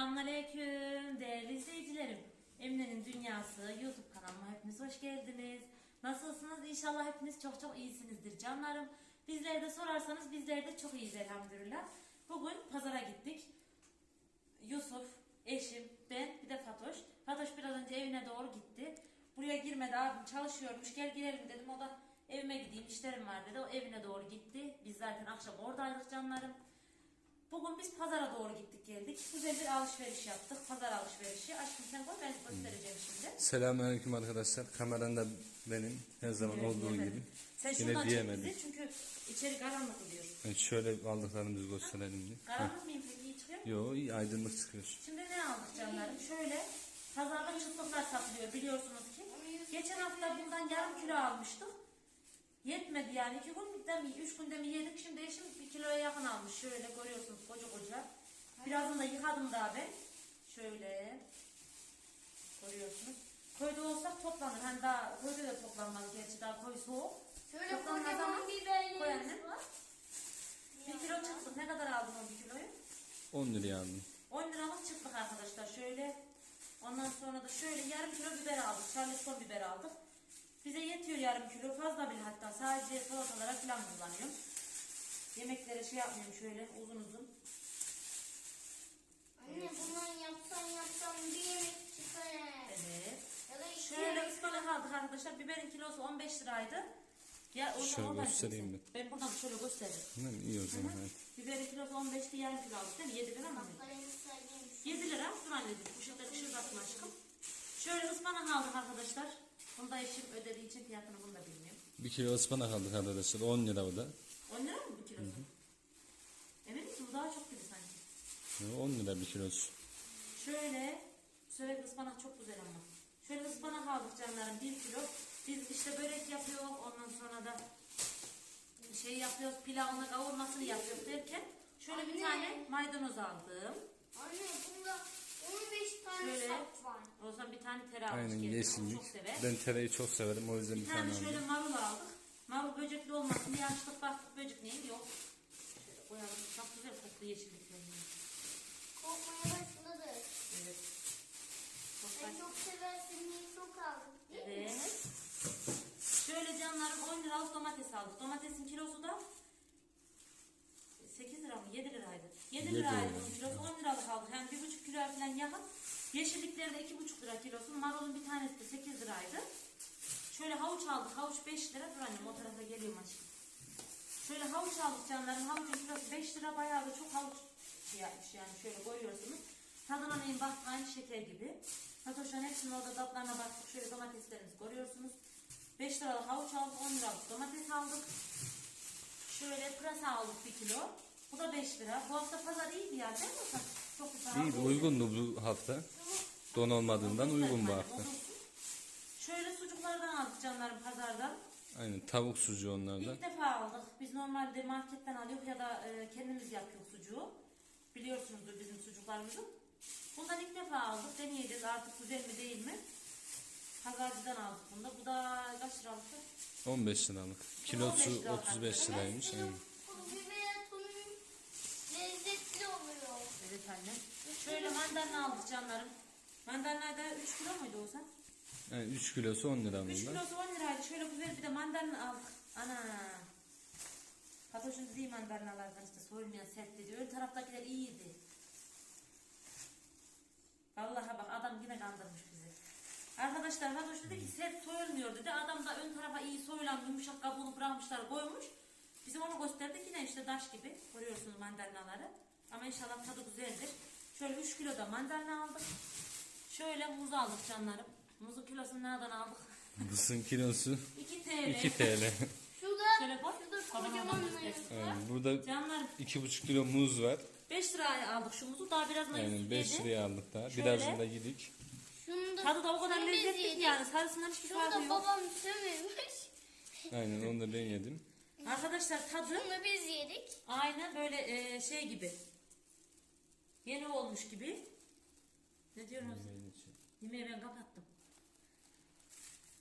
Selamünaleyküm değerli izleyicilerim. Emine'nin Dünyası YouTube kanalıma hepiniz hoş geldiniz. Nasılsınız? İnşallah hepiniz çok çok iyisinizdir canlarım. Bizleri de sorarsanız bizler de çok iyiyiz elhamdülillah. Bugün pazara gittik. Yusuf, eşim, ben bir de Fatoş. Fatoş biraz önce evine doğru gitti. Buraya girmedi abim çalışıyormuş gel girelim dedim. O da evime gideyim işlerim var dedi. O evine doğru gitti. Biz zaten akşam oradaydık canlarım. Bugün biz pazara doğru gittik geldik. Güzel bir alışveriş yaptık. Pazar alışverişi. Aşkım sen koy ben göstereceğim şimdi. Selamünaleyküm arkadaşlar. Kameranda benim her zaman Evet, olduğu yemedim. gibi. Sen Yine şundan çek diyemedim. bizi çünkü içeri karanlık oluyor. Evet, şöyle aldıklarımızı gösterelim diye. Heh. Karanlık mıyım peki iyi çıkıyor mu? Yo iyi aydınlık çıkıyor. Şimdi ne aldık canlarım? Şöyle pazarda çıtlıklar satılıyor biliyorsunuz ki. Geçen hafta bundan yarım kilo almıştık. Yetmedi yani iki günde mi, üç günde mi yedik. Şimdi eşim bir kiloya yakın almış. Şöyle görüyorsunuz koca koca. Birazını da yıkadım daha ben. Şöyle görüyorsunuz. Köyde olsak toplanır. Hani daha köyde de toplanmaz gerçi daha koy soğuk. Şöyle Toplanmaz ama kocaman koy biberlerimiz anne. var. Bir kilo çıktık. Ne kadar aldın o bir kiloyu? 10 liraya aldım. 10 liralık çıktık arkadaşlar. Şöyle ondan sonra da şöyle yarım kilo biber aldık. Charleston biber aldık. Yarım kilo. Fazla bile hatta. Sadece salatalara falan kullanıyorum. Yemeklere şey yapmıyorum şöyle uzun uzun. Anne bundan yapsan yapsan bir yemek çıkar. Evet. Ya da iki Şöyle yemek ıspanak aldık arkadaşlar. Biberin kilosu 15 liraydı. Ya o Şöyle zaman göstereyim kesin. Ben buradan şöyle göstereyim. Mi? İyi o zaman. Evet. Biberin kilosu 15'ti yarım kilo aldık değil mi? 7 lira mı? Baklarımız sayılmış. 7 lira. Dur anneciğim. Bu şekilde ışıldatma aşkım. Şöyle ıspanak aldık arkadaşlar. Bunu da eşim ödediği için fiyatını bunu da bilmiyorum. Bir kilo ıspanak aldık arkadaşlar. 10 lira o da. 10 lira mı bu kilosu? Emin misin? Bu daha çok gibi sanki. Yo, 10 lira bir kilosu. Şöyle, şöyle ıspanak çok güzel ama. Şöyle ıspanak aldık canlarım 1 kilo. Biz işte börek yapıyor, ondan sonra da şey yapıyoruz, pilavını kavurmasını yapıyoruz derken şöyle bir Anne. tane maydanoz aldım. Anne bunda 15 tane Şöyle, zaman bir tane tere almış Aynen kendine, yeşillik. çok sever. Ben tereyi çok severim o yüzden Bir bir tane tane şöyle marul aldık. Marul böcekli olmasın diye açtık baktık böcek neydi yok. Şöyle koyalım. Çok güzel koktu yeşilliklerini. Kokmaya başladı. Evet. Çok baş- çok seversin diye çok aldık değil mi? Evet. Şöyle canlarım 10 liralık domates aldık. Domatesin kilosu da 8 lira mı? 7 liraydı. 7 Yedi liraydı lira. bunun kilosu. 10 liralık aldık. Yani 1,5 kilo falan yakın. Yeşillikleri de 2,5 lira kilosu. Marulun bir tanesi de 8 liraydı. Şöyle havuç aldık. Havuç 5 lira. Dur annem o tarafa geliyorum aşkım. Şöyle havuç aldık canlarım. Havucun kilosu 5 lira. Bayağı da çok havuç şey yapmış yani. Şöyle koyuyorsunuz. Tadına neyin bak aynı şeker gibi. Fatoş'un hepsinin orada tatlarına baktık. Şöyle domateslerimizi görüyorsunuz. 5 liralık havuç aldık. 10 liralık domates aldık. Şöyle pırasa aldık 1 kilo. Bu da 5 lira. Bu hafta pazar iyiydi ya değil mi? Çok bir pahalı İyiydi değil. uygundu bu hafta. Don olmadığından uygun bu hafta. Şöyle sucuklardan aldık canlarım pazardan. Aynen tavuk sucuğu onlarda. İlk defa aldık. Biz normalde marketten alıyoruz ya da e, kendimiz yapıyoruz sucuğu. Biliyorsunuzdur bizim sucuklarımızı. Bundan ilk defa aldık. Deneyeceğiz artık güzel mi değil mi? Pazarcıdan aldık bunu da. Bu da kaç liralıktı? 15 liralık. 15 Kilosu lira 35 liraymış. Aynen. Bu biber tonu lezzetli oluyor. Evet anne. Şöyle mandalina aldık canlarım. Mandalina da 3 kilo muydu o sen? Yani 3 kilosu 10 lira 3 bunlar. kilosu 10 liraydı. Şöyle güzel bir de mandalina aldık. Ana. Fatoş'un dediği mandalinalardan işte soyulmayan sert dedi. Ön taraftakiler iyiydi. Vallahi bak adam yine kandırmış bizi. Arkadaşlar Fatoş dedi ki sert soyulmuyor dedi. Adam da ön tarafa iyi soyulan yumuşak kabuğunu bırakmışlar koymuş. Bizim onu gösterdik yine işte taş gibi. Görüyorsunuz mandalinaları. Ama inşallah tadı güzeldir. Şöyle 3 kilo da mandalina aldık. Şöyle muz aldık canlarım. Muzun kilosunu nereden aldık? Mısın kilosu 2 TL. 2 TL. Şurada, Şöyle bak. şurada kocaman meyve var. Aynen. Burada Canlar 2,5 kilo muz var. 5 liraya aldık şu muzu. Daha biraz da Aynen 5 yedi. liraya aldık daha. Şöyle. Birazını da yedik. Şunu da, Tadı da o kadar şunu biz lezzetli ki yedik. yani. Sarısından hiçbir Şunu farkı da yok. babam sömemiş. Aynen onu da ben yedim. Arkadaşlar tadı Şunu biz yedik. aynen böyle e, şey gibi. Yeni olmuş gibi. Ne diyorsunuz? Yemeği ben kapattım.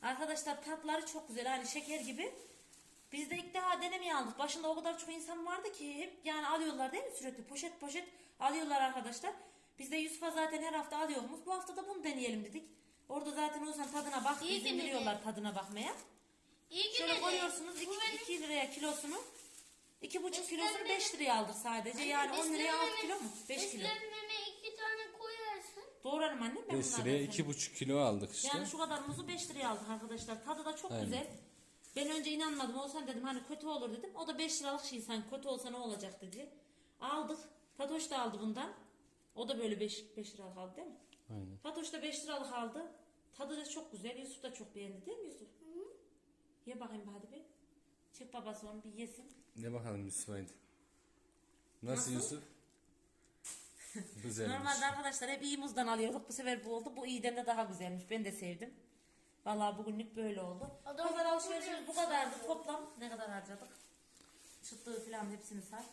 Arkadaşlar tatları çok güzel. Hani şeker gibi. Biz de ilk defa denemeye aldık. Başında o kadar çok insan vardı ki hep yani alıyorlar değil mi sürekli poşet poşet alıyorlar arkadaşlar. Biz de Yusuf'a zaten her hafta alıyoruz. Bu hafta da bunu deneyelim dedik. Orada zaten Oğuzhan tadına bak. İyi izin veriyorlar tadına bakmaya. İyi Şöyle dedi. koyuyorsunuz Bu benim 2 liraya kilosunu. 2,5 Beslenme- kilosunu 5 liraya aldık sadece. Yani 10 liraya 6 kilo mu? 5 kilo. Beslenmeme iki tane koyarsın. Doğrarım annem ben 5 bunlardan liraya senin. 2,5 kilo aldık işte. Yani şu kadar muzu 5 liraya aldık arkadaşlar. Tadı da çok Aynen. güzel. Ben önce inanmadım. Olsan dedim hani kötü olur dedim. O da 5 liralık şey sanki kötü olsa ne olacak dedi. Aldık. Fatoş da aldı bundan. O da böyle 5 5 liralık aldı değil mi? Aynen. Fatoş da 5 liralık aldı. Tadı da çok güzel. Yusuf da çok beğendi değil mi Yusuf? Ye bakayım hadi bir. Çek babası onu bir yesin. Ne bakalım Yusuf haydi. Nasıl, Nasıl? Yusuf? Güzelmiş. Normalde arkadaşlar hep iyi muzdan alıyorduk. Bu sefer bu oldu. Bu iyiden de daha güzelmiş. Ben de sevdim. Vallahi bugünlük böyle oldu. Adam- Pazar alışverişimiz bu kadardı. Toplam ne kadar harcadık? Çıtlığı falan hepsini say.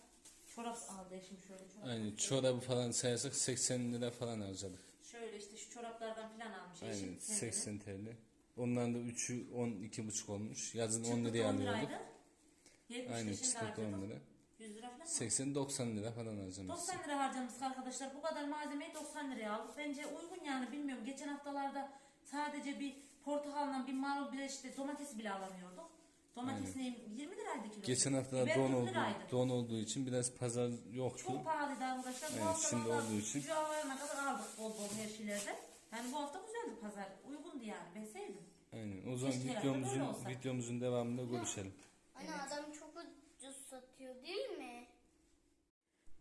Çorap aldı eşim şöyle çorap. Aynen çorabı falan sayarsak 80 lira falan harcadık. Şöyle işte şu çoraplardan falan almış eşim. Aynen kendine. 80 TL. Onların da 3'ü 12,5 olmuş. Yazın 10 Çıtlık liraya 10 alıyorduk. Liraydı. 70 Aynen şimdi çıtlık 10 harcadık. lira. 100 lira falan mı? 80-90 lira falan harcamışız. 90 lira harcamıştık arkadaşlar. Bu kadar malzemeyi 90 liraya aldık. Bence uygun yani bilmiyorum. Geçen haftalarda sadece bir portakalla bir marul bir de işte domates bile alamıyorduk. Domates ne 20 liraydı kilo. Geçen hafta Biber don 40 oldu, liraydı. don olduğu için biraz pazar yoktu. Çok pahalıydı arkadaşlar. Bu hafta şimdi vallahi olduğu için. Şu havaya kadar aldık bol bol her şeylerde. Yani bu hafta güzeldi pazar. Uygundu yani. Ben sevdim. Aynen. O zaman Keşke herhalde videomuzun olsa. videomuzun devamında görüşelim. Anne adam çok ucuz satıyor değil mi?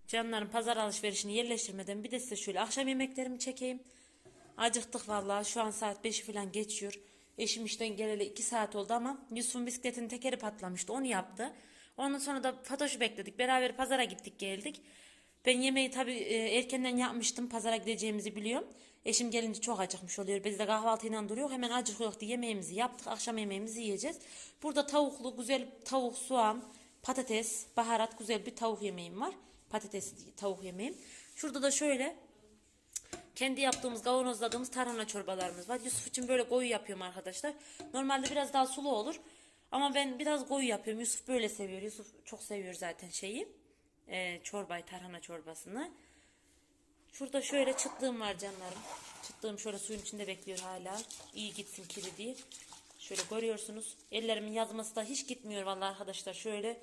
Canlarım pazar alışverişini yerleştirmeden bir de size şöyle akşam yemeklerimi çekeyim. Acıktık vallahi şu an saat 5'i falan geçiyor. Eşim işten geleli 2 saat oldu ama Yusuf'un bisikletin tekeri patlamıştı onu yaptı. Ondan sonra da Fatoş'u bekledik beraber pazara gittik geldik. Ben yemeği tabii e, erkenden yapmıştım pazara gideceğimizi biliyorum. Eşim gelince çok acıkmış oluyor. Biz de kahvaltıyla duruyor. Hemen acıkıyor diye yemeğimizi yaptık. Akşam yemeğimizi yiyeceğiz. Burada tavuklu güzel tavuk, soğan, patates, baharat güzel bir tavuk yemeğim var. Patates tavuk yemeğim. Şurada da şöyle kendi yaptığımız kavanozladığımız tarhana çorbalarımız var. Yusuf için böyle koyu yapıyorum arkadaşlar. Normalde biraz daha sulu olur. Ama ben biraz koyu yapıyorum. Yusuf böyle seviyor. Yusuf çok seviyor zaten şeyi. Ee, çorbayı, tarhana çorbasını. Şurada şöyle çıtlığım var canlarım. Çıtlığım şöyle suyun içinde bekliyor hala. İyi gitsin kiri diye. Şöyle görüyorsunuz. Ellerimin yazması da hiç gitmiyor vallahi arkadaşlar. Şöyle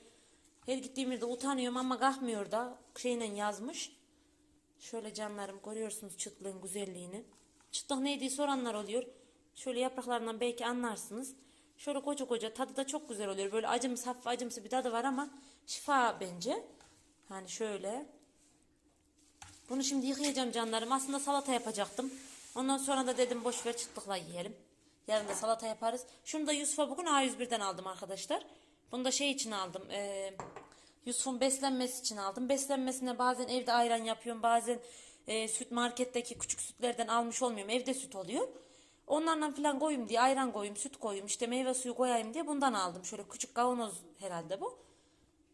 her gittiğim yerde utanıyorum ama kalkmıyor da şeyle yazmış. Şöyle canlarım görüyorsunuz çıtlığın güzelliğini. Çıtlık neydi soranlar oluyor. Şöyle yapraklarından belki anlarsınız. Şöyle koca koca tadı da çok güzel oluyor. Böyle acımsı hafif acımsı bir tadı var ama şifa bence. Hani şöyle. Bunu şimdi yıkayacağım canlarım. Aslında salata yapacaktım. Ondan sonra da dedim boş ver çıtlıkla yiyelim. Yarın da salata yaparız. Şunu da Yusuf'a bugün A101'den aldım arkadaşlar. Bunu da şey için aldım. Ee, Yusuf'un beslenmesi için aldım. Beslenmesine bazen evde ayran yapıyorum. Bazen e, süt marketteki küçük sütlerden almış olmuyorum. Evde süt oluyor. Onlarla falan koyayım diye ayran koyayım, süt koyayım, işte meyve suyu koyayım diye bundan aldım. Şöyle küçük kavanoz herhalde bu.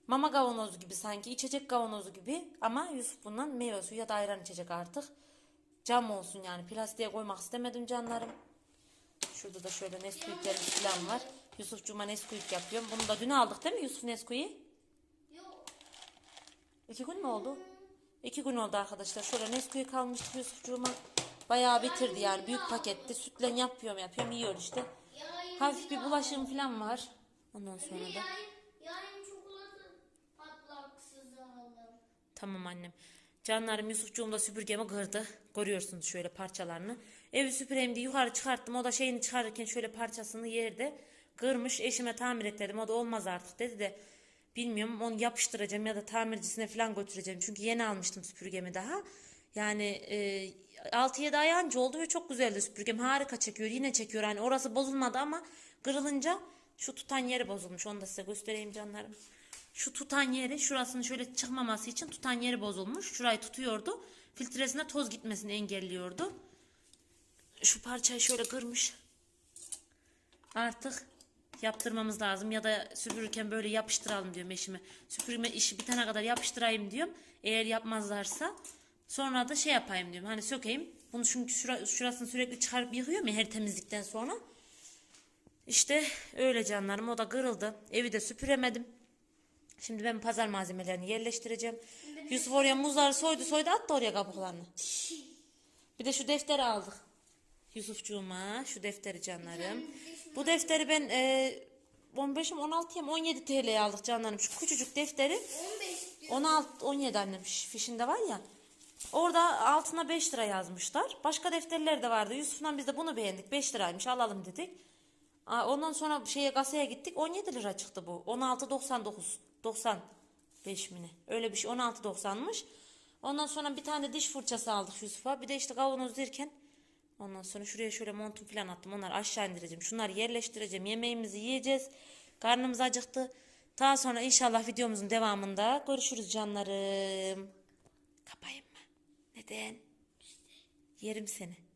Mama kavanozu gibi sanki içecek kavanozu gibi ama Yusuf bundan meyve suyu ya da ayran içecek artık. Cam olsun yani plastiğe koymak istemedim canlarım. Şurada da şöyle Nesquik'lerimiz falan var. Yusuf Cuma Nesquik yapıyorum. Bunu da dün aldık değil mi Yusuf Nesquik'i? Yok. İki gün mü oldu? İki gün oldu arkadaşlar. Şöyle Nesquik almıştık Yusuf Cuma. Bayağı bitirdi yani büyük pakette. Sütle yapıyorum yapıyorum yiyor işte. Hafif bir bulaşığım falan var. Ondan sonra da. yarın, yarın çikolata patlaksız alalım. Tamam annem. Canlarım Yusufcuğum da süpürgemi kırdı. Görüyorsunuz şöyle parçalarını. Evi süpüreyim diye yukarı çıkarttım. O da şeyini çıkarırken şöyle parçasını yerde kırmış. Eşime tamir et dedim. O da olmaz artık dedi de. Bilmiyorum onu yapıştıracağım ya da tamircisine falan götüreceğim. Çünkü yeni almıştım süpürgemi daha. Yani e, 6-7 ay anca oldu ve çok güzeldi süpürgem. Harika çekiyor. Yine çekiyor. Hani orası bozulmadı ama kırılınca şu tutan yeri bozulmuş. Onu da size göstereyim canlarım. Şu tutan yeri şurasının şöyle çıkmaması için tutan yeri bozulmuş. Şurayı tutuyordu. Filtresine toz gitmesini engelliyordu. Şu parçayı şöyle kırmış. Artık yaptırmamız lazım ya da süpürürken böyle yapıştıralım diyorum eşime. Süpürme işi bitene kadar yapıştırayım diyorum. Eğer yapmazlarsa sonra da şey yapayım diyorum. Hani sökeyim. Bunu çünkü şura, şurasını sürekli çıkarıp yıkıyorum ya her temizlikten sonra. İşte öyle canlarım o da kırıldı. Evi de süpüremedim. Şimdi ben pazar malzemelerini yerleştireceğim. Yusuf oraya muzları soydu soydu attı oraya kabuklarını. Bir de şu defteri aldık. Yusufcuğuma şu defteri canlarım. Bu defteri ben e, 15'im 16'ya mı 17 TL'ye aldık canlarım. Şu küçücük defteri 15 diyor. 16 17 annem fişinde var ya. Orada altına 5 lira yazmışlar. Başka defterler de vardı. Yusuf'la biz de bunu beğendik. 5 liraymış alalım dedik. Ondan sonra şeye kasaya gittik. 17 lira çıktı bu. 16.99 95 mi ne? Öyle bir şey 16.90'mış. Ondan sonra bir tane de diş fırçası aldık Yusuf'a. Bir de işte kavanoz derken ondan sonra şuraya şöyle montum falan attım. Onları aşağı indireceğim. Şunları yerleştireceğim. Yemeğimizi yiyeceğiz. Karnımız acıktı. Daha sonra inşallah videomuzun devamında görüşürüz canlarım. Kapayım mı? Neden? Yerim seni.